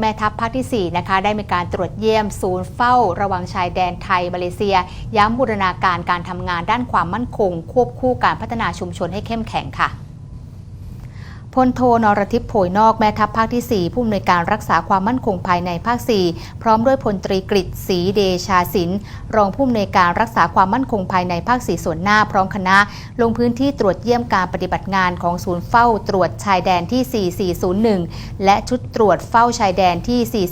แม่ทัพภาคที่ 4 นะคะได้มีการตรวจเยี่ยมศูนย์เฝ้าระวังชายแดนไทยมาเลเซีย ย้ำบูรณาการการทำงานด้านความมั่นคง ควบคู่การพัฒนาชุมชนให้เข้มแข็งค่ะ พลโทนรทิพย์โผยนอกแม่ทัพภาคที่ 4 ผู้อำนวยการรักษาความมั่นคงภายในภาค 4 พร้อมด้วยพลตรีกฤษศรีเดชาสิน รองผู้อำนวยการรักษาความมั่นคงภายในภาค 4 ส่วนหน้า พร้อมคณะ ลงพื้นที่ตรวจเยี่ยมการปฏิบัติงานของศูนย์เฝ้าตรวจชายแดนที่ 4401 และชุดตรวจเฝ้าชายแดนที่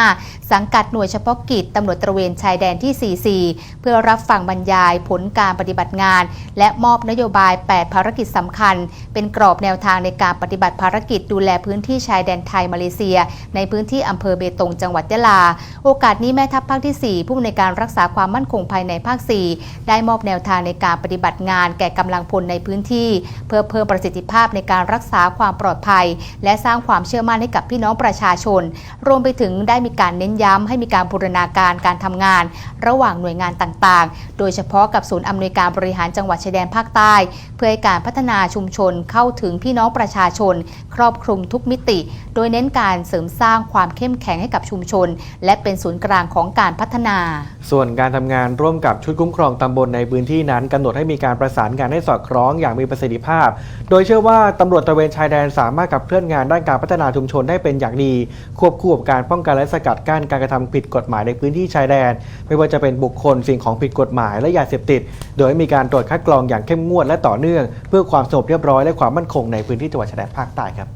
4405 สังกัดหน่วยเฉพาะกิจตำรวจตระเวนชายแดนที่ 44 เพื่อรับฟังบรรยายผลการปฏิบัติงาน และมอบนโยบาย 8 ภารกิจสำคัญ เป็นกรอบแนวทางในการปฏิบัติภารกิจดูแลพื้นที่ชายแดนไทยมาเลเซีย ในพื้นที่อำเภอเบตงจังหวัดยะลา โอกาสนี้แม่ทัพภาคที่ 4 ผู้อำนวยการรักษาความมั่นคงภายในภาค 4 ได้มอบแนวทางในการปฏิบัติงานแก่กำลังพลในพื้นที่ เพื่อเพิ่มประสิทธิภาพในการรักษาความปลอดภัย และสร้างความเชื่อมั่นให้กับพี่น้องประชาชน รวมไปถึงได้มีการเน้นย้ำให้มีการบูรณาการการทำงาน ระหว่างหน่วยงานต่างๆ โดยเฉพาะกับศูนย์อำนวยการบริหารจังหวัดชายแดนภาคใต้ เพื่อให้การพัฒนาชุมชนเข้าถึงพี่น้องประชาชน ครอบคลุมทุกมิติ โดยเน้นการเสริมสร้างความเข้มแข็งให้กับชุมชน และเป็นศูนย์กลางของการพัฒนา ส่วนการทำงานร่วมกับชุดคุ้มครองตำบลในพื้นที่นั้นกำหนดให้มีการประสานงานให้สอดคล้องอย่างมีประสิทธิภาพ โดยเชื่อว่าตำรวจตระเวนชายแดนสามารถขับเคลื่อนงานด้านการพัฒนาชุมชนได้เป็นอย่างดี ควบคู่กับการป้องกันและสกัดกั้นการกระทำผิดกฎหมายในพื้นที่ชายแดน ไม่ว่าจะเป็นบุคคลสิ่งของผิดกฎหมายและยาเสพติด โดยมีการตรวจคัดกรองอย่างเข้มงวดและต่อเนื่อง เพื่อความสงบเรียบร้อยและความมั่นคงในพื้นที่จังหวัดแถลงภาคใต้ครับ